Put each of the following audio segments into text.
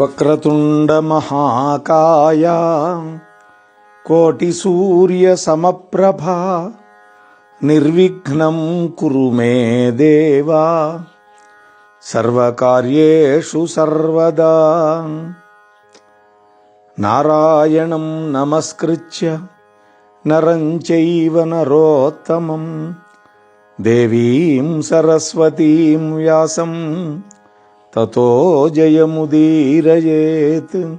వక్రతుండమహాకాయ కోటిసూర్యసమప్రభా నిర్విఘ్నం కురు మే దేవా. సర్వకార్యేషు సర్వదా. నారాయణం నమస్కృత్య నరం చైవ నరోత్తమం. దేవీం సరస్వతీం వ్యాసం తతో జయముదీరయేత్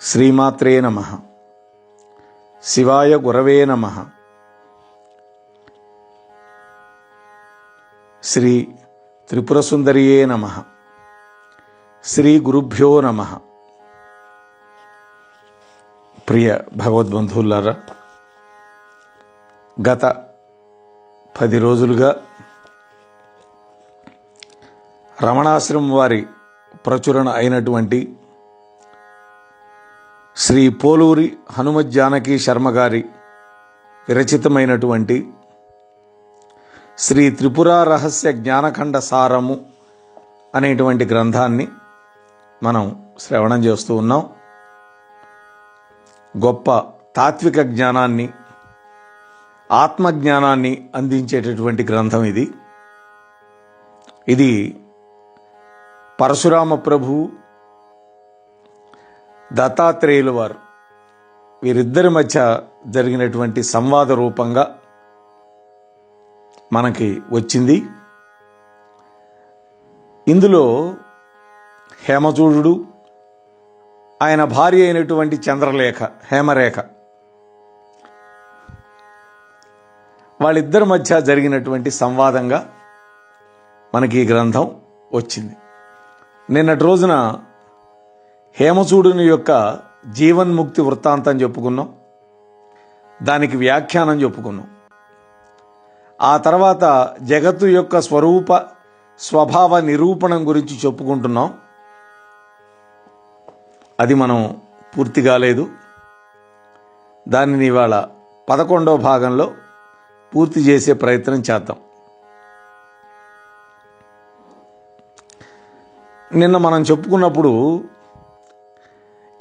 శ్రీమాత్రే నమ. శివాయ గురవే నమ. శ్రీ త్రిపురసుందరియే నమ. శ్రీ గురుభ్యో నమ. ప్రియ భగవద్బంధువులారా గత పది రోజులుగా రమణాశ్రమం వారి ప్రచురణ అయినటువంటి శ్రీ పోలూరి హనుమ జానకి శర్మ గారి విరచితమైనటువంటి శ్రీ త్రిపుర రహస్య జ్ఞానఖండ సారము అనేటువంటి గ్రంథాన్ని మనం శ్రవణం చేస్తూ ఉన్నాం. గొప్ప తాత్విక జ్ఞానాన్ని ఆత్మజ్ఞానాన్ని అందించేటటువంటి గ్రంథం ఇది. ఇది పరశురామ ప్రభు దత్తాత్రేయుల వారు వీరిద్దరి మధ్య జరిగినటువంటి సంవాద రూపంగా మనకి వచ్చింది. ఇందులో హేమచూడు ఆయన భార్య అయినటువంటి చంద్రలేఖ హేమరేఖ వాళ్ళిద్దరి మధ్య జరిగినటువంటి సంవాదంగా మనకి ఈ గ్రంథం వచ్చింది. నిన్నటి రోజున హేమచూడుని యొక్క జీవన్ముక్తి వృత్తాంతం చెప్పుకున్నాం. దానికి వ్యాఖ్యానం చెప్పుకున్నాం. ఆ తర్వాత జగత్తు యొక్క స్వరూప స్వభావ నిరూపణం గురించి చెప్పుకుంటున్నాం. అది మనం పూర్తి కాలేదు. దానిని ఇవాళ పదకొండవ భాగంలో పూర్తి చేసే ప్రయత్నం చేద్దాం. నిన్న మనం చెప్పుకున్నప్పుడు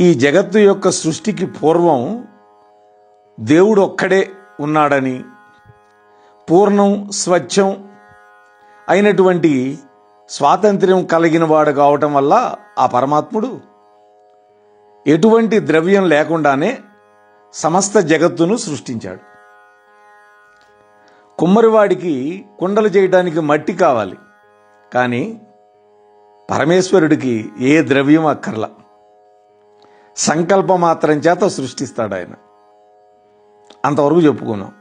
ఈ జగత్తు యొక్క సృష్టికి పూర్వం దేవుడు ఒక్కడే ఉన్నాడని పూర్ణం స్వచ్ఛం అయినటువంటి స్వాతంత్ర్యం కలిగిన వాడు కావటం వల్ల ఆ పరమాత్ముడు ఎటువంటి ద్రవ్యం లేకుండానే సమస్త జగత్తును సృష్టించాడు. కుమ్మరివాడికి కుండలు చేయడానికి మట్టి కావాలి. కానీ పరమేశ్వరుడికి ఏ ద్రవ్యం అక్కర్ల. సంకల్పం మాత్రం చేత సృష్టిస్తాడు ఆయన అంతవరకు చెప్పుకున్నాం.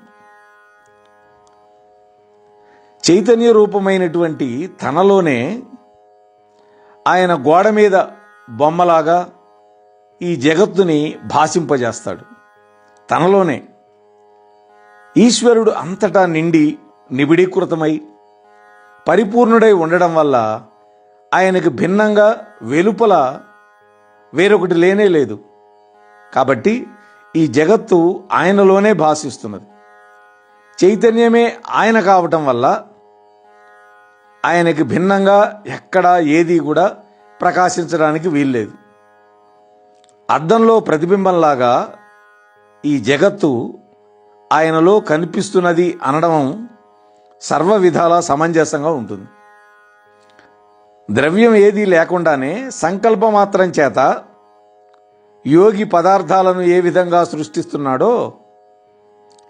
చైతన్య రూపమైనటువంటి తనలోనే ఆయన గోడ మీద బొమ్మలాగా ఈ జగత్తుని భాషింపజేస్తాడు. తనలోనే. ఈశ్వరుడు అంతటా నిండి నిబిడీకృతమై పరిపూర్ణుడై ఉండడం వల్ల ఆయనకు భిన్నంగా వెలుపల వేరొకటి లేనే లేదు. కాబట్టి ఈ జగత్తు ఆయనలోనే భాషిస్తున్నది చైతన్యమే ఆయన కావటం వల్ల ఆయనకి భిన్నంగా ఎక్కడా ఏది కూడా ప్రకాశించడానికి వీల్లేదు. అద్దంలో ప్రతిబింబంలాగా ఈ జగత్తు ఆయనలో కనిపిస్తున్నది అనడం సర్వ విధాలా సమంజసంగా ఉంటుంది. ద్రవ్యం ఏదీ లేకుండానే సంకల్పమాత్రం చేత యోగి పదార్థాలను ఏ విధంగా సృష్టిస్తున్నాడో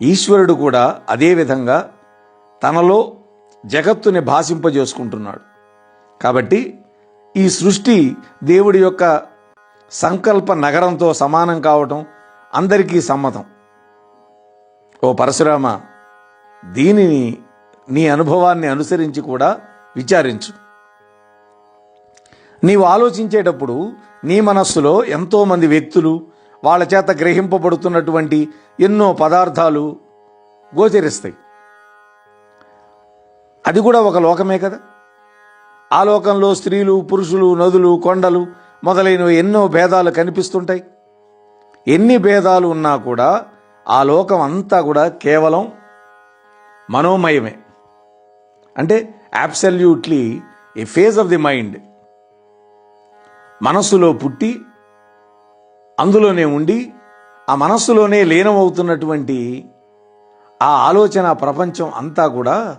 ఈశ్వరుడు కూడా అదే విధంగా తనలో జగత్తుని భాషింపజేసుకుంటున్నాడు. కాబట్టి ఈ సృష్టి దేవుడి యొక్క సంకల్ప నగరంతో సమానం కావటం అందరికీ సమ్మతం. ఓ పరశురామ దీనిని నీ అనుభవాన్ని అనుసరించి కూడా విచారించు. నీవు ఆలోచించేటప్పుడు నీ మనస్సులో ఎంతోమంది వ్యక్తులు వాళ్ళ చేత గ్రహింపబడుతున్నటువంటి ఎన్నో పదార్థాలు గోచరిస్తాయి. అది కూడా ఒక లోకమే కదా. ఆ లోకంలో స్త్రీలు పురుషులు నదులు కొండలు మొదలైనవి ఎన్నో భేదాలు కనిపిస్తుంటాయి. ఎన్ని భేదాలు ఉన్నా కూడా ఆ లోకం అంతా కూడా కేవలం మనోమయమే. అంటే absolutely a phase of the mind మనస్సులో పుట్టి అందులోనే ఉండి ఆ మనస్సులోనే లీనమవుతున్నటువంటి ఆ ఆలోచన ప్రపంచం అంతా కూడా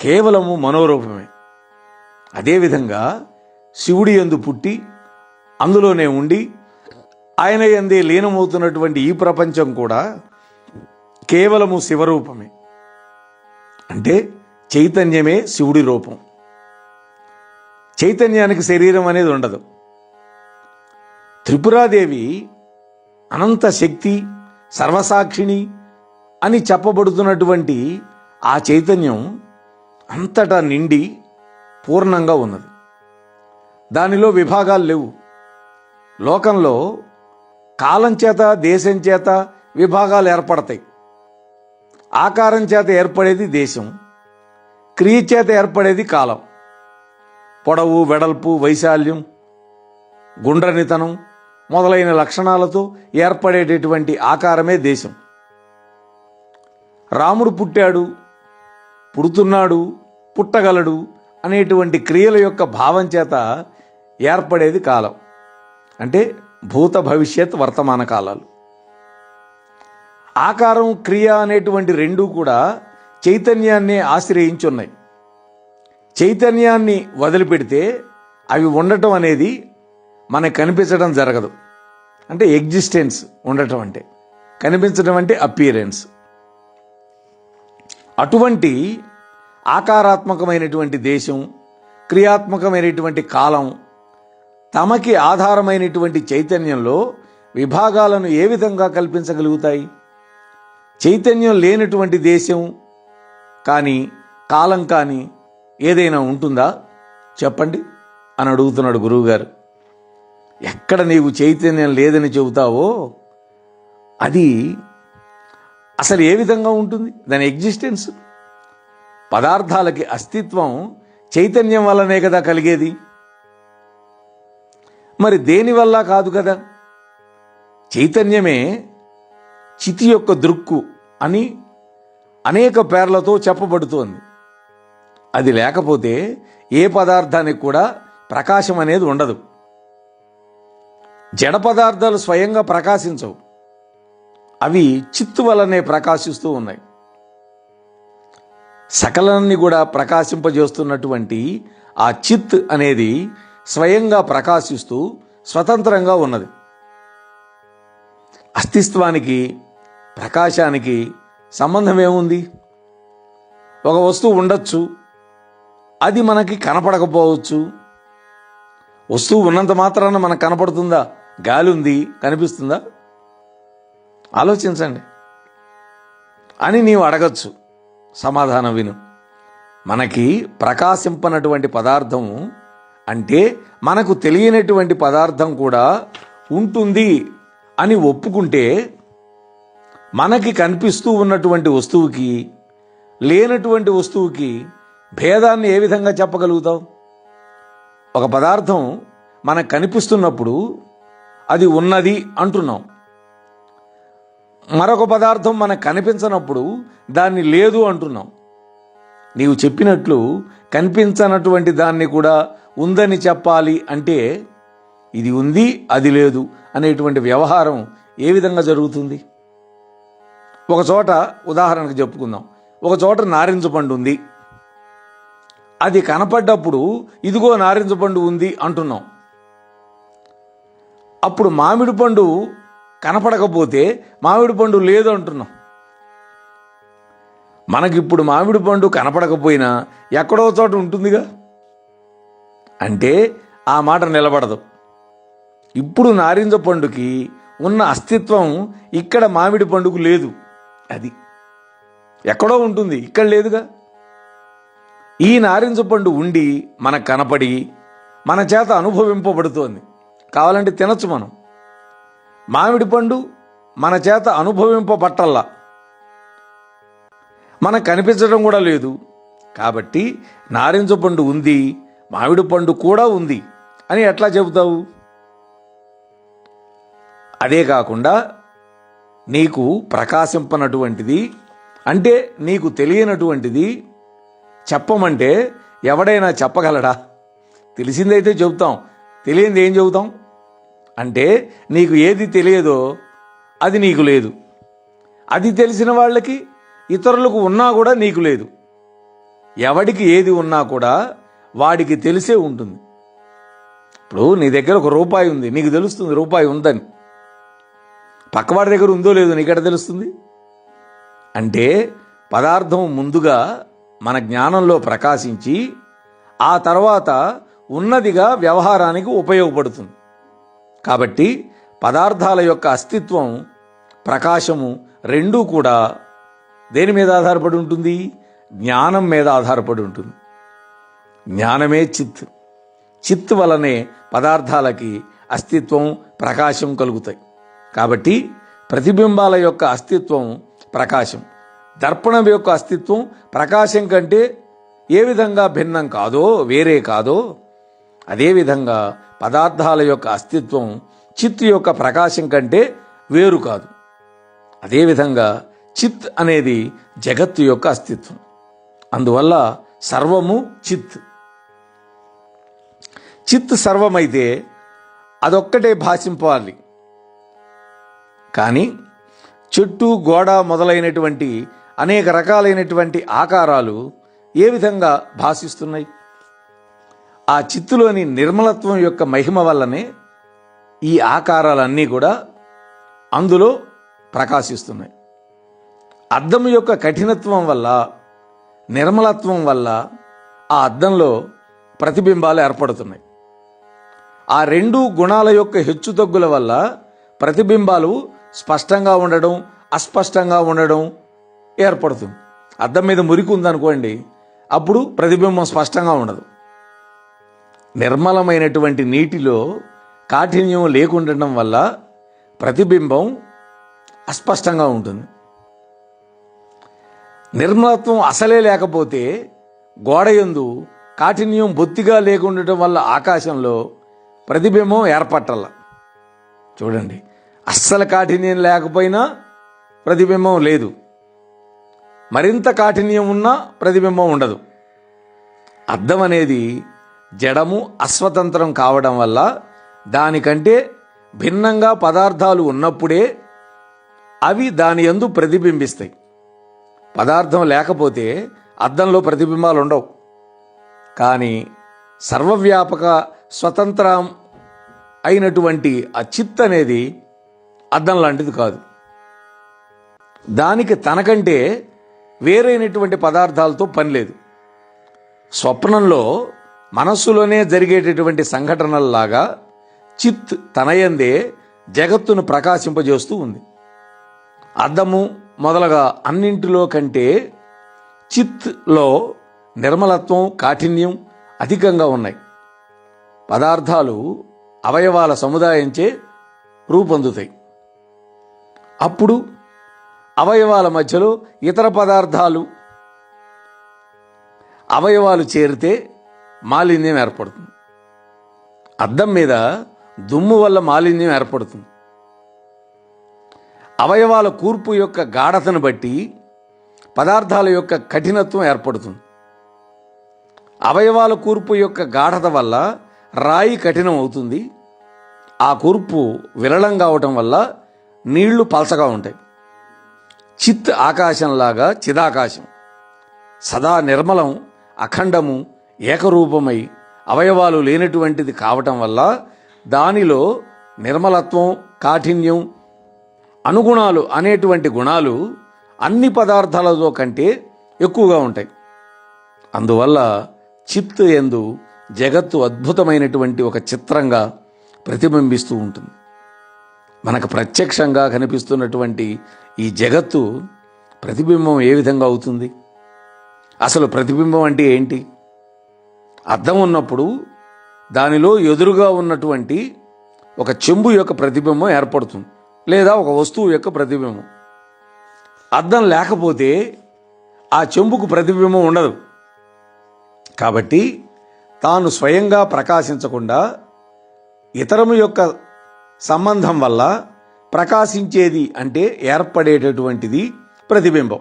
కేవలము మనోరూపమే. అదేవిధంగా శివుడి ఎందు పుట్టి అందులోనే ఉండి ఆయన ఎందే లీనమవుతున్నటువంటి ఈ ప్రపంచం కూడా కేవలము శివరూపమే. అంటే చైతన్యమే శివుడి రూపం. చైతన్యానికి శరీరం అనేది ఉండదు. త్రిపురాదేవి అనంత శక్తి సర్వసాక్షిణి అని చెప్పబడుతున్నటువంటి ఆ చైతన్యం అంతటా నిండి పూర్ణంగా ఉన్నది. దానిలో విభాగాలు లేవు. లోకంలో కాలం చేత దేశం చేత విభాగాలు ఏర్పడతాయి. ఆకారం చేత ఏర్పడేది దేశం క్రియ చేత ఏర్పడేది కాలం. పొడవు వెడల్పు వైశాల్యం గుండ్రనితనం మొదలైన లక్షణాలతో ఏర్పడేటటువంటి ఆకారమే దేశం. రాముడు పుట్టాడు పుడుతున్నాడు పుట్టగలడు అనేటువంటి క్రియల యొక్క భావం చేత ఏర్పడేది కాలం. అంటే భూత భవిష్యత్ వర్తమాన కాలాలు. ఆకారం క్రియ అనేటువంటి రెండూ కూడా చైతన్యాన్ని ఆశ్రయించున్నాయి. చైతన్యాన్ని వదిలిపెడితే అవి ఉండటం అనేది మనకు కనిపించడం జరగదు. అంటే ఎగ్జిస్టెన్స్ ఉండటం అంటే. కనిపించడం అంటే అపియరెన్స్ అటువంటి ఆకారాత్మకమైనటువంటి దేశం క్రియాత్మకమైనటువంటి కాలం తమకి ఆధారమైనటువంటి చైతన్యంలో విభాగాలను ఏ విధంగా కల్పించగలుగుతాయి? చైతన్యం లేనటువంటి దేశం కానీ కాలం కానీ ఏదైనా ఉంటుందా? చెప్పండి అని అడుగుతున్నాడు గురువుగారు. ఎక్కడ నీవు చైతన్యం లేదని చెబుతావో అది అసలు ఏ విధంగా ఉంటుంది? దాని ఎగ్జిస్టెన్స్. పదార్థాలకి అస్తిత్వం చైతన్యం వల్లనే కదా కలిగేది. మరి దేని వల్ల కాదు కదా? చైతన్యమే చితి యొక్క దృక్కు అని అనేక పేర్లతో చెప్పబడుతోంది. అది లేకపోతే ఏ పదార్థానికి కూడా ప్రకాశం అనేది ఉండదు. జడ పదార్థాలు స్వయంగా ప్రకాశించవు. అవి చిత్తు వలనే ప్రకాశిస్తూ ఉన్నాయి. సకలాన్ని కూడా ప్రకాశింపజేస్తున్నటువంటి ఆ చిత్ అనేది స్వయంగా ప్రకాశిస్తూ స్వతంత్రంగా ఉన్నది. అస్తిత్వానికి ప్రకాశానికి సంబంధం ఏముంది? ఒక వస్తువు ఉండొచ్చు. అది మనకి కనపడకపోవచ్చు. వస్తువు ఉన్నంత మాత్రాన మనకు కనపడుతుందా? గాలి ఉంది కనిపిస్తుందా? ఆలోచించండి. అని నీవు అడగచ్చు. సమాధానం విను. మనకి ప్రకాశింపనటువంటి పదార్థం అంటే మనకు తెలియనటువంటి పదార్థం కూడా ఉంటుంది అని ఒప్పుకుంటే మనకి కనిపిస్తూ ఉన్నటువంటి వస్తువుకి లేనటువంటి వస్తువుకి భేదాన్ని ఏ విధంగా చెప్పగలుగుతావు? ఒక పదార్థం మనకు కనిపిస్తున్నప్పుడు అది ఉన్నది అంటున్నాం. మరొక పదార్థం మనకు కనిపించనప్పుడు దాన్ని లేదు అంటున్నాం. నీవు చెప్పినట్లు కనిపించనటువంటి దాన్ని కూడా ఉందని చెప్పాలి అంటే ఇది ఉంది అది లేదు అనేటువంటి వ్యవహారం ఏ విధంగా జరుగుతుంది? ఒక చోట ఉదాహరణకు చెప్పుకుందాం. ఒక చోట నారింజ పండు ఉంది. అది కనపడ్డప్పుడు ఇదిగో నారింజ పండు ఉంది అంటున్నాం. అప్పుడు మామిడి పండు కనపడకపోతే మామిడి పండు లేదు అంటున్నాం. మనకిప్పుడు మామిడి పండు కనపడకపోయినా ఎక్కడో చోట ఉంటుందిగా. అంటే ఆ మాట నిలబడదు. ఇప్పుడు నారింజ పండుకి ఉన్న అస్తిత్వం ఇక్కడ మామిడి పండుకు లేదు. అది ఎక్కడో ఉంటుంది ఇక్కడ లేదుగా. ఈ నారింజ పండు ఉండి మనకు కనపడి మన చేత అనుభవింపబడుతోంది. కావాలంటే తినచ్చు మనం. మామిడి పండు మన చేత అనుభవింపబట్టల్లా. మనకు కనిపించడం కూడా లేదు. కాబట్టి నారింజ పండు ఉంది మామిడి పండు కూడా ఉంది అని ఎట్లా చెబుతావు? అదే కాకుండా నీకు ప్రకాశింపనటువంటిది అంటే నీకు తెలియనటువంటిది చెప్పమంటే ఎవడైనా చెప్పగలడా? తెలిసిందైతే చెబుతాం. తెలియంది ఏం చెబుతాం? అంటే నీకు ఏది తెలియదో అది నీకు లేదు. అది తెలిసిన వాళ్ళకి ఇతరులకు ఉన్నా కూడా నీకు లేదు. ఎవడికి ఏది ఉన్నా కూడా వాడికి తెలిసే ఉంటుంది. ఇప్పుడు నీ దగ్గర ఒక రూపాయి ఉంది నీకు తెలుస్తుంది రూపాయి ఉందని. పక్కవాడి దగ్గర ఉందో లేదో నీకెట తెలుస్తుంది? అంటే పదార్థం ముందుగా మన జ్ఞానంలో ప్రకాశించి ఆ తర్వాత ఉన్నదిగా వ్యవహారానికి ఉపయోగపడుతుంది. కాబట్టి పదార్థాల యొక్క అస్తిత్వం ప్రకాశము రెండూ కూడా దేని మీద ఆధారపడి ఉంటుంది? జ్ఞానం మీద ఆధారపడి ఉంటుంది. జ్ఞానమే చిత్. చిత్ వలనే పదార్థాలకి అస్తిత్వం ప్రకాశం కలుగుతాయి. కాబట్టి ప్రతిబింబాల యొక్క అస్తిత్వం ప్రకాశం. దర్పణం యొక్క అస్తిత్వం ప్రకాశం కంటే ఏ విధంగా భిన్నం కాదో వేరే కాదో అదేవిధంగా పదార్థాల యొక్క అస్తిత్వం చిత్ యొక్క ప్రకాశం కంటే వేరు కాదు. అదేవిధంగా చిత్ అనేది జగత్తు యొక్క అస్తిత్వం. అందువల్ల సర్వము చిత్. చిత్ సర్వమైతే అదొక్కటే భాషింపాలి. కానీ చెట్టు గోడ మొదలైనటువంటి అనేక రకాలైనటువంటి ఆకారాలు ఏ విధంగా భాషిస్తున్నాయి? ఆ చిత్తులోని నిర్మలత్వం యొక్క మహిమ వల్లనే ఈ ఆకారాలన్నీ కూడా అందులో ప్రకాశిస్తున్నాయి. అద్దం యొక్క కఠినత్వం వల్ల నిర్మలత్వం వల్ల ఆ అద్దంలో ప్రతిబింబాలు ఏర్పడుతున్నాయి. ఆ రెండు గుణాల యొక్క హెచ్చుతగ్గుల వల్ల ప్రతిబింబాలు స్పష్టంగా ఉండడం అస్పష్టంగా ఉండడం ఏర్పడుతుంది. అద్దం మీద మురికి ఉందనుకోండి అప్పుడు ప్రతిబింబం స్పష్టంగా ఉండదు. నిర్మలమైనటువంటి నీటిలో కాఠిన్యం లేకుండటం వల్ల ప్రతిబింబం అస్పష్టంగా ఉంటుంది. నిర్మలత్వం అసలే లేకపోతే గోడయందు కాఠిన్యం బొత్తిగా లేకుండటం వల్ల ఆకాశంలో ప్రతిబింబం ఏర్పట్టాల. చూడండి అస్సలు కాఠిన్యం లేకపోయినా ప్రతిబింబం లేదు. మరింత కాఠిన్యం ఉన్నా ప్రతిబింబం ఉండదు. అర్థం అనేది జడము అస్వతంత్రం కావడం వల్ల దానికంటే భిన్నంగా పదార్థాలు ఉన్నప్పుడే అవి దాని యందు ప్రతిబింబిస్తాయి. పదార్థం లేకపోతే అద్దంలో ప్రతిబింబాలు ఉండవు. కానీ సర్వవ్యాపక స్వతంత్రం అయినటువంటి ఆ చిత్ అనేది అద్దం లాంటిది కాదు. దానికి తనకంటే వేరైనటువంటి పదార్థాలతో పని లేదు. స్వప్నంలో మనస్సులోనే జరిగేటటువంటి సంఘటనల్లాగా చిత్ తనయందే జగత్తును ప్రకాశింపజేస్తూ ఉంది. అద్దము మొదలగా అన్నింటిలో కంటే చిత్లో నిర్మలత్వం కాఠిన్యం అధికంగా ఉన్నాయి. పదార్థాలు అవయవాల సముదాయంచే రూపొందుతాయి. అప్పుడు అవయవాల మధ్యలో ఇతర పదార్థాలు అవయవాలు చేరితే మాలిన్యం ఏర్పడుతుంది. అద్దం మీద దుమ్ము వల్ల మాలిన్యం ఏర్పడుతుంది. అవయవాల కూర్పు యొక్క గాఢతను బట్టి పదార్థాల యొక్క కఠినత్వం ఏర్పడుతుంది. అవయవాల కూర్పు యొక్క గాఢత వల్ల రాయి కఠినం అవుతుంది ఆ కూర్పు విరళం కావటం వల్ల నీళ్ళు పలచగా ఉంటాయి. చిత్ ఆకాశంలాగా చిదాకాశం. సదా నిర్మలం అఖండము ఏకరూపమై అవయవాలు లేనటువంటిది కావటం వల్ల దానిలో నిర్మలత్వం కాఠిన్యం అనుగుణాలు అనేటువంటి గుణాలు అన్ని పదార్థాలతో కంటే ఎక్కువగా ఉంటాయి. అందువల్ల చిత్ ఎందు జగత్తు అద్భుతమైనటువంటి ఒక చిత్రంగా ప్రతిబింబిస్తూ ఉంటుంది. మనకు ప్రత్యక్షంగా కనిపిస్తున్నటువంటి ఈ జగత్తు ప్రతిబింబం ఏ విధంగా అవుతుంది? అసలు ప్రతిబింబం అంటే ఏంటి? అర్థం ఉన్నప్పుడు దానిలో ఎదురుగా ఉన్నటువంటి ఒక చెంబు యొక్క ప్రతిబింబం ఏర్పడుతుంది లేదా ఒక వస్తువు యొక్క ప్రతిబింబం. అద్దం లేకపోతే ఆ చెంబుకు ప్రతిబింబం ఉండదు. కాబట్టి తాను స్వయంగా ప్రకాశించకుండా ఇతరము యొక్క సంబంధం వల్ల ప్రకాశించేది అంటే ఏర్పడేటటువంటిది ప్రతిబింబం.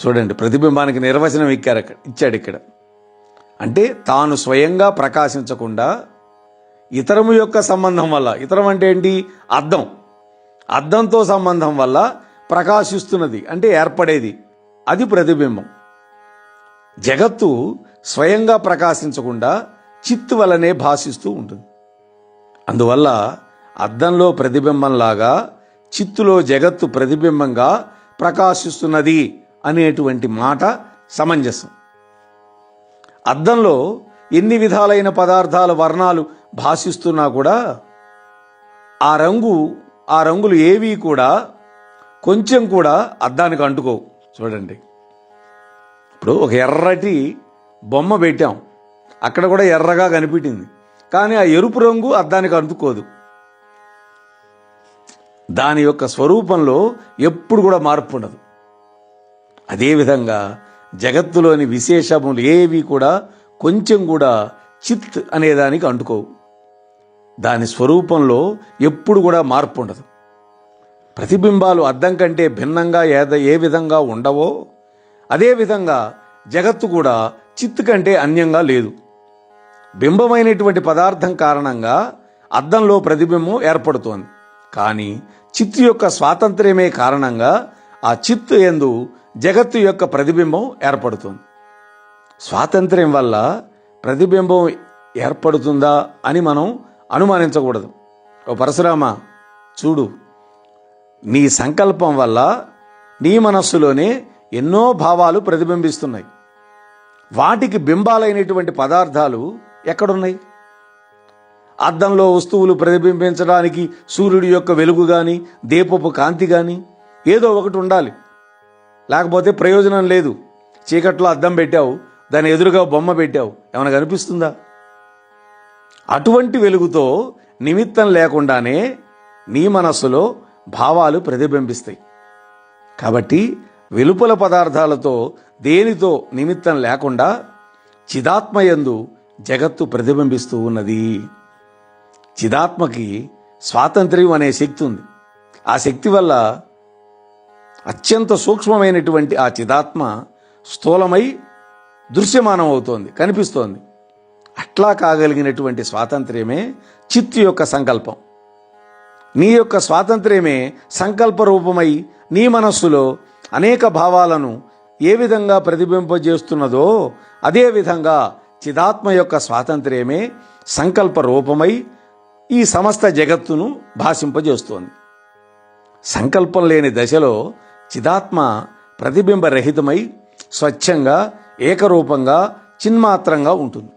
చూడండి ప్రతిబింబానికి నిర్వచనం ఇచ్చారు అక్కడ ఇచ్చాడు ఇక్కడ. అంటే తాను స్వయంగా ప్రకాశించకుండా ఇతరము యొక్క సంబంధం వల్ల ఇతరం అంటే ఏంటి? అద్దం. అద్దంతో సంబంధం వల్ల ప్రకాశిస్తున్నది అంటే ఏర్పడేది. అది ప్రతిబింబం. జగత్తు స్వయంగా ప్రకాశించకుండా చిత్తు వలనే భాషిస్తూ ఉంటుంది. అందువల్ల అద్దంలో ప్రతిబింబంలాగా చిత్తులో జగత్తు ప్రతిబింబంగా ప్రకాశిస్తున్నది అనేటువంటి మాట సమంజసం. అద్దంలో ఎన్ని విధాలైన పదార్థాల వర్ణాలు భాషిస్తున్నా కూడా ఆ రంగు ఆ రంగులు ఏవి కూడా కొంచెం కూడా అద్దానికి అంటుకోవు. చూడండి. ఇప్పుడు ఒక ఎర్రటి బొమ్మ పెట్టాం. అక్కడ కూడా ఎర్రగా కనిపించింది. కానీ ఆ ఎరుపు రంగు అద్దానికి అంటుకోదు. దాని యొక్క స్వరూపంలో ఎప్పుడు కూడా మార్పు ఉండదు. అదేవిధంగా జగత్తులోని విశేషములు ఏవి కూడా కొంచెం కూడా చిత్ అనేదానికి అంటుకోవు. దాని స్వరూపంలో ఎప్పుడు కూడా మార్పు ఉండదు. ప్రతిబింబాలు అద్దం కంటే భిన్నంగా ఏద ఏ విధంగా ఉండవో అదేవిధంగా జగత్తు కూడా చిత్తు కంటే అన్యంగా లేదు. బింబమైనటువంటి పదార్థం కారణంగా అద్దంలో ప్రతిబింబం ఏర్పడుతోంది. కానీ చిత్తు యొక్క స్వాతంత్ర్యమే కారణంగా ఆ చిత్తు ఎందు జగత్తు యొక్క ప్రతిబింబం ఏర్పడుతుంది. స్వాతంత్ర్యం వల్ల ప్రతిబింబం ఏర్పడుతుందా అని మనం అనుమానించకూడదు. ఓ పరశురామ చూడు నీ సంకల్పం వల్ల నీ మనస్సులోనే ఎన్నో భావాలు ప్రతిబింబిస్తున్నాయి. వాటికి బింబాలైనటువంటి పదార్థాలు ఎక్కడున్నాయి? అద్దంలో వస్తువులు ప్రతిబింబించడానికి సూర్యుడి యొక్క వెలుగు కానీ దీపపు కాంతి కానీ ఏదో ఒకటి ఉండాలి. లేకపోతే ప్రయోజనం లేదు. చీకట్లో అద్దం పెట్టావు దాని ఎదురుగా బొమ్మ పెట్టావు. ఏమైనా కనిపిస్తుందా? అటువంటి వెలుగుతో నిమిత్తం లేకుండానే నీ మనస్సులో భావాలు ప్రతిబింబిస్తాయి. కాబట్టి వెలుపల పదార్థాలతో దేనితో నిమిత్తం లేకుండా చిదాత్మయందు జగత్తు ప్రతిబింబిస్తూ ఉన్నది. చిదాత్మకి స్వాతంత్ర్యం అనే శక్తి ఉంది. ఆ శక్తి వల్ల అత్యంత సూక్ష్మమైనటువంటి ఆ చిదాత్మ స్థూలమై దృశ్యమానం అవుతోంది కనిపిస్తోంది. అట్లా కాగలిగినటువంటి స్వాతంత్ర్యమే చిత్తు యొక్క సంకల్పం. నీ యొక్క స్వాతంత్ర్యమే సంకల్ప రూపమై నీ మనస్సులో అనేక భావాలను ఏ విధంగా ప్రతిబింబజేస్తున్నదో అదే విధంగా చిదాత్మ యొక్క స్వాతంత్ర్యమే సంకల్ప రూపమై ఈ సమస్త జగత్తును భాషింపజేస్తోంది. సంకల్పం లేని దశలో చిదాత్మ ప్రతిబింబరహితమై స్వచ్ఛంగా ఏకరూపంగా చిన్మాత్రంగా ఉంటుంది.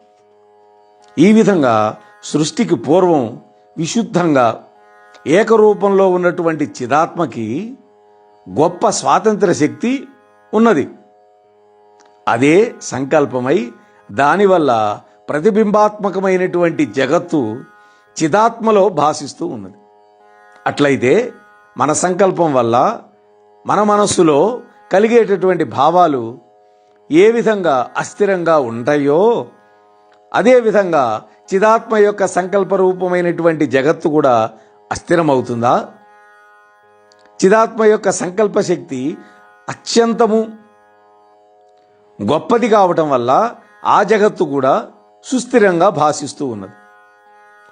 ఈ విధంగా సృష్టికి పూర్వం విశుద్ధంగా ఏకరూపంలో ఉన్నటువంటి చిదాత్మకి గొప్ప స్వాతంత్ర శక్తి ఉన్నది. అదే సంకల్పమై దానివల్ల ప్రతిబింబాత్మకమైనటువంటి జగత్తు చిదాత్మలో భాషిస్తూ ఉన్నది. అట్లయితే మన సంకల్పం వల్ల మన మనస్సులో కలిగేటటువంటి భావాలు ఏ విధంగా అస్థిరంగా ఉంటాయో అదేవిధంగా చిదాత్మ యొక్క సంకల్ప రూపమైనటువంటి జగత్తు కూడా అస్థిరమవుతుందా? చిదాత్మ యొక్క సంకల్ప శక్తి అత్యంతము గొప్పది కావటం వల్ల ఆ జగత్తు కూడా సుస్థిరంగా భాషిస్తూ ఉన్నది.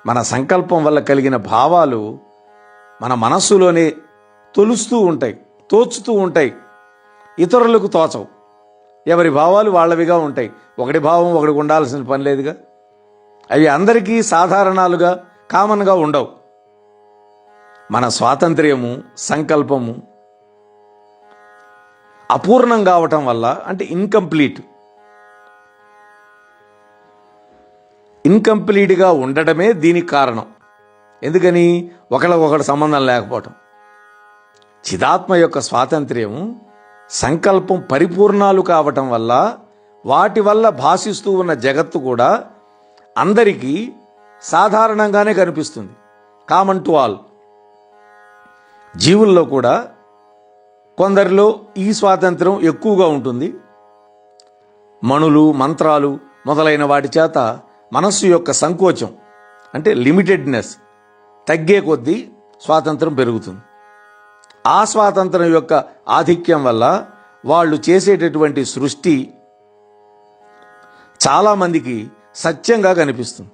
మన సంకల్పం వల్ల కలిగిన భావాలు మన మనస్సులోనే తొలుస్తూ ఉంటాయి. తోచుతూ ఉంటాయి. ఇతరులకు తోచవు. ఎవరి భావాలు వాళ్ళవిగా ఉంటాయి. ఒకటి భావం ఒకడికి ఉండాల్సిన పని లేదుగా? అవి అందరికీ సాధారణాలుగా కామన్గా ఉండవు. మన స్వాతంత్ర్యము సంకల్పము అపూర్ణం కావటం వల్ల అంటే ఇన్కంప్లీట్ ఇన్కంప్లీట్గా ఉండటమే దీనికి కారణం. ఎందుకని? ఒకళ్ళకొకటి సంబంధం లేకపోవటం. చిదాత్మ యొక్క స్వాతంత్ర్యం సంకల్పం పరిపూర్ణాలు కావటం వల్ల వాటి వల్ల భాషిస్తూ ఉన్న జగత్తు కూడా అందరికీ సాధారణంగానే కనిపిస్తుంది. కామన్ టు ఆల్ జీవుల్లో కూడా కొందరిలో ఈ స్వాతంత్రం ఎక్కువగా ఉంటుంది. మణులు మంత్రాలు మొదలైన వాటి చేత మనస్సు యొక్క సంకోచం అంటే లిమిటెడ్నెస్ తగ్గే కొద్దీ స్వాతంత్రం పెరుగుతుంది. ఆ స్వాతంత్రం యొక్క ఆధిక్యం వల్ల వాళ్ళు చేసేటటువంటి సృష్టి చాలామందికి సత్యంగా కనిపిస్తుంది.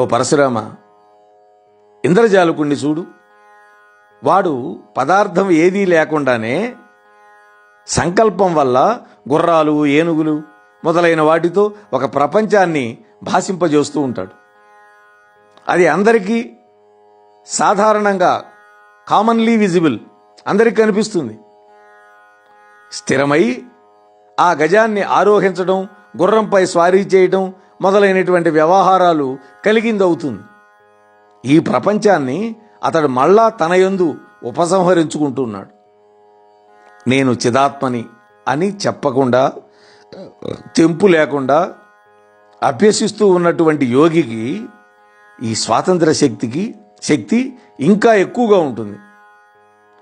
ఓ పరశురామ ఇంద్రజాలకుణ్ణి చూడు. వాడు పదార్థం ఏదీ లేకుండానే సంకల్పం వల్ల గుర్రాలు ఏనుగులు మొదలైన వాటితో ఒక ప్రపంచాన్ని భాషింపజేస్తూ ఉంటాడు. అది అందరికీ సాధారణంగా కామన్లీ విజిబుల్ అందరికీ కనిపిస్తుంది. స్థిరమై ఆ గజాన్ని ఆరోహించడం గుర్రంపై స్వారీ చేయడం మొదలైనటువంటి వ్యవహారాలు కలిగిందవుతుంది. ఈ ప్రపంచాన్ని అతడు మళ్ళా తన యందు ఉపసంహరించుకుంటున్నాడు. నేను చిదాత్మని అని చెప్పకుండా తెంపు లేకుండా అభ్యసిస్తూ ఉన్నటువంటి యోగికి ఈ స్వాతంత్ర శక్తికి శక్తి ఇంకా ఎక్కువగా ఉంటుంది.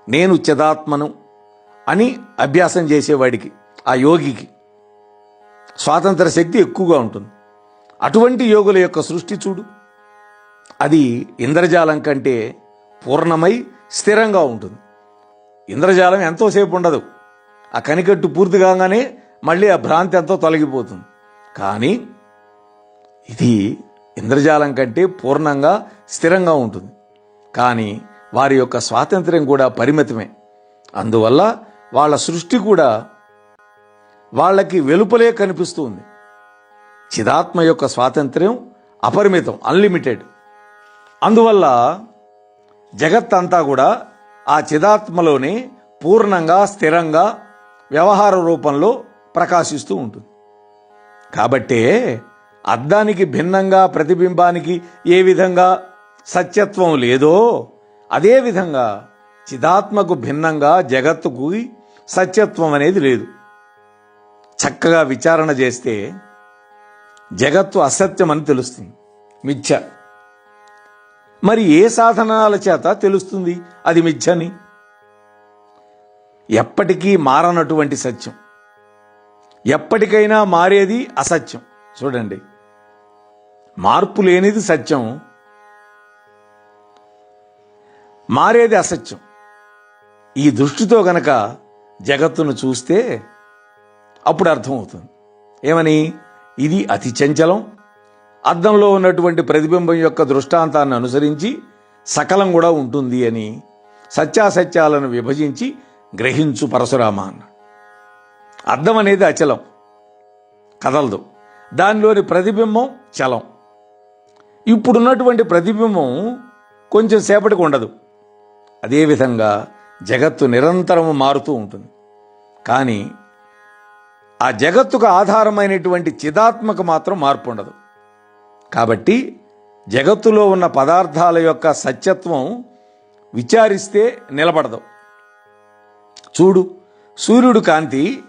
నేను చిదాత్మను అని అభ్యాసం చేసేవాడికి ఆ యోగికి. స్వాతంత్ర శక్తి ఎక్కువగా ఉంటుంది. అటువంటి యోగుల యొక్క సృష్టి చూడు. అది ఇంద్రజాలం కంటే పూర్ణమై స్థిరంగా ఉంటుంది. ఇంద్రజాలం ఎంతోసేపు ఉండదు. ఆ కనికట్టు పూర్తి కాగానే మళ్ళీ ఆ భ్రాంతి ఎంతో తొలగిపోతుంది. కానీ ఇది ఇంద్రజాలం కంటే పూర్ణంగా స్థిరంగా ఉంటుంది. కానీ వారి యొక్క స్వాతంత్ర్యం కూడా పరిమితమే. అందువల్ల వాళ్ళ సృష్టి కూడా వాళ్ళకి వెలుపలే కనిపిస్తుంది. చిదాత్మ యొక్క స్వాతంత్ర్యం అపరిమితం అన్లిమిటెడ్ అందువల్ల జగత్తంతా కూడా ఆ చిదాత్మలోనే పూర్ణంగా స్థిరంగా వ్యవహార రూపంలో ప్రకాశిస్తూ ఉంటుంది. కాబట్టే అద్దానికి భిన్నంగా ప్రతిబింబానికి ఏ విధంగా సత్యత్వం లేదో అదే విధంగా చిదాత్మకు భిన్నంగా జగత్తుకు సత్యత్వం అనేది లేదు. చక్కగా విచారణ చేస్తే జగత్తు అసత్యం అని తెలుస్తుంది. మిథ్య. మరి ఏ సాధనాల చేత తెలుస్తుంది? అది మిథ్యని? ఎప్పటికీ మారనటువంటి సత్యం. ఎప్పటికైనా మారేది అసత్యం. చూడండి. మార్పు లేనిది సత్యం మారేది అసత్యం. ఈ దృష్టితో గనక జగత్తును చూస్తే అప్పుడు అర్థమవుతుంది. ఏమని? ఇది అతి చంచలం. అద్దంలో ఉన్నటువంటి ప్రతిబింబం యొక్క దృష్టాంతాన్ని అనుసరించి సకలం కూడా ఉంటుంది అని సత్యాసత్యాలను విభజించి గ్రహించు పరశురామ అన్నాడు. అద్దం అనేది అచలం. కదలదు. దానిలోని ప్రతిబింబం చలం. ఇప్పుడున్నటువంటి ప్రతిబింబం కొంచెం సేపటికి ఉండదు. అదేవిధంగా జగత్తు నిరంతరము మారుతూ ఉంటుంది. కానీ ఆ జగత్తుకు ఆధారమైనటువంటి చిదాత్మక మాత్రం మార్పు ఉండదు. కాబట్టి జగత్తులో ఉన్న పదార్థాల యొక్క సత్యత్వం విచారిస్తే నిలబడదు. చూడు సూర్యుడు కాంతి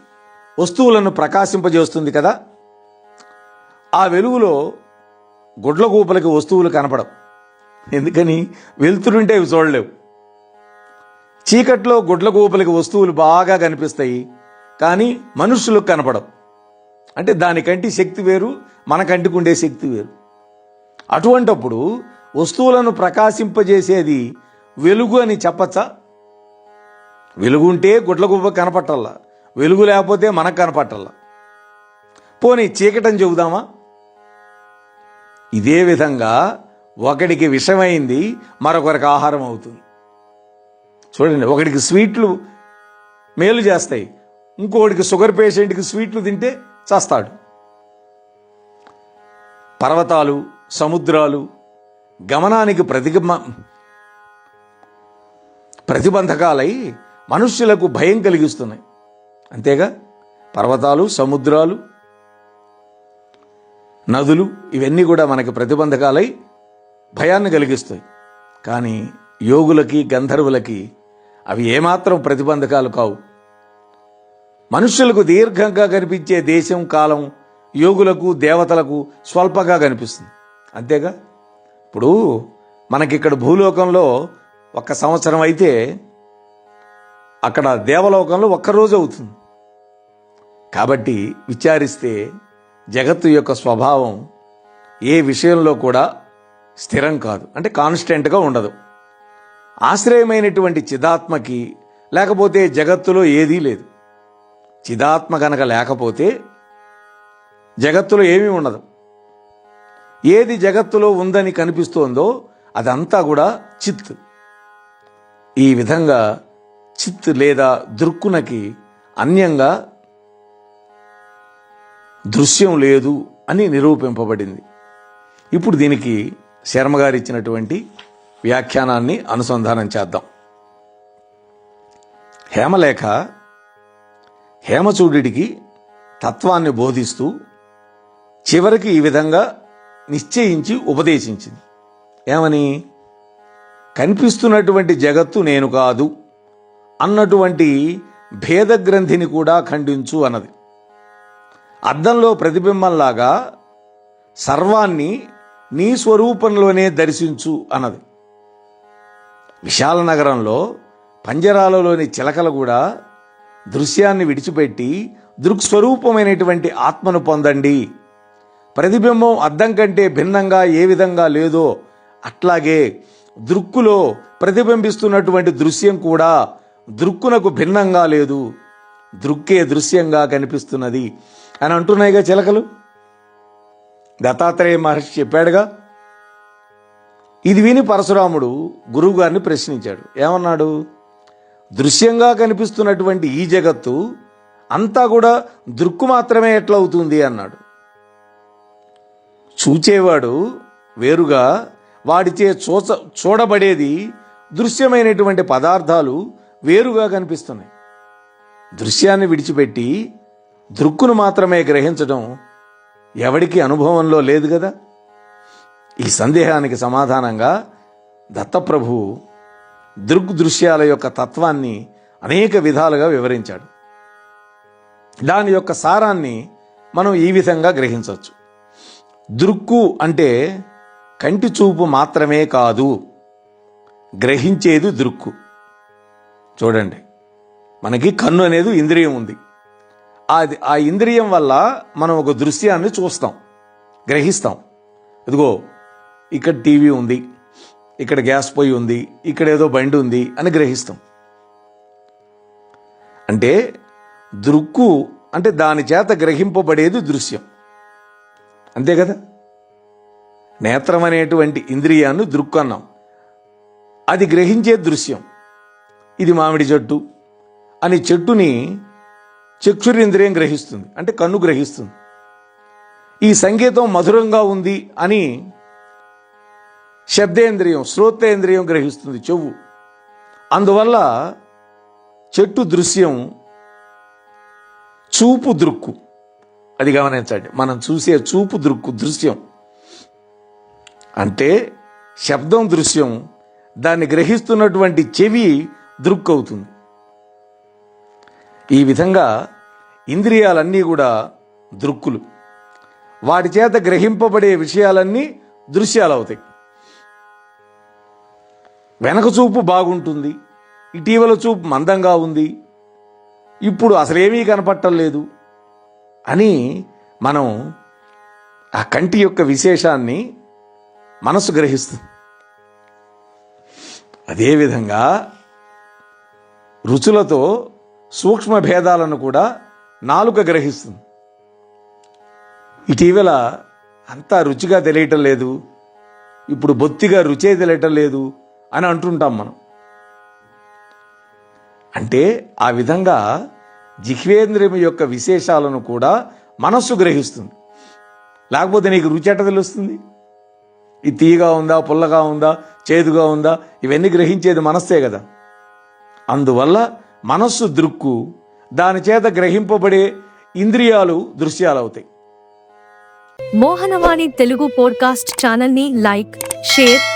వస్తువులను ప్రకాశింపజేస్తుంది కదా. ఆ వెలుగులో గుడ్లగూపలకి వస్తువులు కనపడవు. ఎందుకని? వెలుతురుంటే అవి చూడలేవు. చీకట్లో గుడ్లగూపలకి వస్తువులు బాగా కనిపిస్తాయి కానీ మనుషులకు కనపడవు. అంటే దానికంటి శక్తి వేరు మనకంటికి ఉండే శక్తి వేరు. అటువంటప్పుడు వస్తువులను ప్రకాశింపజేసేది వెలుగు అని చెప్పచ్చా? వెలుగు ఉంటే గుడ్లగుబ్బ కనపట్టాల వెలుగు లేకపోతే మనకు కనపట్టాల పోనీ చీకటని చెబుదామా? ఇదే విధంగా ఒకడికి విషమైంది మరొకరికి ఆహారం అవుతుంది. చూడండి ఒకడికి స్వీట్లు మేలు చేస్తాయి ఇంకొకడికి షుగర్ పేషెంట్కి స్వీట్లు తింటే చస్తాడు. పర్వతాలు సముద్రాలు గమనానికి ప్రతిగమ ప్రతిబంధకాలై మనుష్యులకు భయం కలిగిస్తున్నాయి. అంతేగా? పర్వతాలు సముద్రాలు నదులు ఇవన్నీ కూడా మనకి ప్రతిబంధకాలై భయాన్ని కలిగిస్తాయి. కానీ యోగులకి గంధర్వులకి అవి ఏమాత్రం ప్రతిబంధకాలు కావు. మనుష్యులకు దీర్ఘంగా కనిపించే దేశం కాలం యోగులకు దేవతలకు స్వల్పంగా కనిపిస్తుంది. అంతేగా? ఇప్పుడు మనకిక్కడ భూలోకంలో ఒక సంవత్సరం అయితే అక్కడ దేవలోకంలో ఒక్కరోజు అవుతుంది. కాబట్టి విచారిస్తే జగత్తు యొక్క స్వభావం ఏ విషయంలో కూడా స్థిరం కాదు. అంటే కాన్స్టెంట్గా ఉండదు. ఆశ్రయమైనటువంటి చిదాత్మకి లేకపోతే జగత్తులో ఏదీ లేదు. చిదాత్మ కనుక లేకపోతే జగత్తులో ఏమీ ఉండదు. ఏది జగత్తులో ఉందని కనిపిస్తోందో అదంతా కూడా చిత్. ఈ విధంగా చిత్ లేదా దృక్కునకి అన్యంగా దృశ్యం లేదు అని నిరూపింపబడింది. ఇప్పుడు దీనికి శర్మగారు ఇచ్చినటువంటి వ్యాఖ్యానాన్ని అనుసంధానం చేద్దాం. హేమలేఖ హేమచూడికి తత్వాన్ని బోధిస్తూ చివరికి ఈ విధంగా నిశ్చయించి ఉపదేశించింది. ఏమని? కనిపిస్తున్నటువంటి జగత్తు నేను కాదు అన్నటువంటి భేదగ్రంథిని కూడా ఖండించు అన్నది. అద్దంలో ప్రతిబింబంలాగా సర్వాన్ని నీ స్వరూపంలోనే దర్శించు అన్నది. విశాల నగరంలో పంజరాలలోని చిలకలు కూడా దృశ్యాన్ని విడిచిపెట్టి దృక్స్వరూపమైనటువంటి ఆత్మను పొందండి. ప్రతిబింబం అద్దం కంటే భిన్నంగా ఏ విధంగా లేదో అట్లాగే దృక్కులో ప్రతిబింబిస్తున్నటువంటి దృశ్యం కూడా దృక్కునకు భిన్నంగా లేదు. దృక్కే దృశ్యంగా కనిపిస్తున్నది అని అంటున్నాయిగా చిలకలు? దత్తాత్రేయ మహర్షి చెప్పాడుగా ఇది విని పరశురాముడు గురువుగారిని ప్రశ్నించాడు. ఏమన్నాడు? దృశ్యంగా కనిపిస్తున్నటువంటి ఈ జగత్తు అంతా కూడా దృక్కు మాత్రమే ఎట్లా అవుతుంది అన్నాడు. చూచేవాడు వేరుగా వాడిచే చూచ చూడబడేది దృశ్యమైనటువంటి పదార్థాలు వేరుగా కనిపిస్తున్నాయి. దృశ్యాన్ని విడిచిపెట్టి దృక్కును మాత్రమే గ్రహించడం ఎవడికి అనుభవంలో లేదు కదా? ఈ సందేహానికి సమాధానంగా దత్తప్రభు దృగ్దృశ్యాల యొక్క తత్వాన్ని అనేక విధాలుగా వివరించాడు. దాని యొక్క సారాన్ని మనం ఈ విధంగా గ్రహించవచ్చు. దృక్కు అంటే కంటి చూపు మాత్రమే కాదు గ్రహించేది దృక్కు. చూడండి మనకి కన్ను అనేది ఇంద్రియం ఉంది. అది ఆ ఇంద్రియం వల్ల మనం ఒక దృశ్యాన్ని చూస్తాం గ్రహిస్తాం. ఇదిగో ఇక్కడ టీవీ ఉంది ఇక్కడ గ్యాస్ పొయ్యి ఉంది ఇక్కడ ఏదో బండి ఉంది అని గ్రహిస్తాం. అంటే దృక్కు అంటే దాని చేత గ్రహింపబడేది దృశ్యం. అంతే కదా? నేత్రం అనేటువంటి ఇంద్రియాన్ని దృక్కు అన్నాం. అది గ్రహించే దృశ్యం. ఇది మామిడి చెట్టు అని చెట్టుని చక్షురింద్రియం గ్రహిస్తుంది. అంటే కన్ను గ్రహిస్తుంది. ఈ సంగీతం మధురంగా ఉంది అని శబ్దేంద్రియం శ్రోతేంద్రియం గ్రహిస్తుంది చెవు. అందువల్ల చెట్టు దృశ్యం చూపు దృక్కు. అది గమనించండి మనం చూసే చూపు దృక్కు దృశ్యం. అంటే శబ్దం దృశ్యం దాన్ని గ్రహిస్తున్నటువంటి చెవి దృక్కు అవుతుంది. ఈ విధంగా ఇంద్రియాలన్నీ కూడా దృక్కులు. వాటి చేత గ్రహింపబడే విషయాలన్నీ దృశ్యాలు అవుతాయి. వెనక చూపు బాగుంటుంది ఇటీవల చూపు మందంగా ఉంది ఇప్పుడు అసలేమీ కనపట్టం లేదు అని మనం ఆ కంటి యొక్క విశేషాన్ని మనసు గ్రహిస్తుంది. అదేవిధంగా రుచులతో సూక్ష్మ భేదాలను కూడా నాలుక గ్రహిస్తుంది. ఇటీవల అంతా రుచిగా తెలియటం లేదు ఇప్పుడు బొత్తిగా రుచే తెలియటం లేదు అని అంటుంటాం మనం. అంటే ఆ విధంగా జిహ్వేంద్రియం యొక్క విశేషాలను కూడా మనస్సు గ్రహిస్తుంది. లేకపోతే నీకు రుచి ఎట్ట తెలుస్తుంది? ఇది తీయగా ఉందా పుల్లగా ఉందా చేదుగా ఉందా? ఇవన్నీ గ్రహించేది మనస్సే కదా. అందువల్ల మనస్సు దృక్కు దాని చేత గ్రహింపబడే ఇంద్రియాలు దృశ్యాలు అవుతాయి మోహనవాణి తెలుగు పోడ్కాస్ట్ ఛానల్ని లైక్ షేర్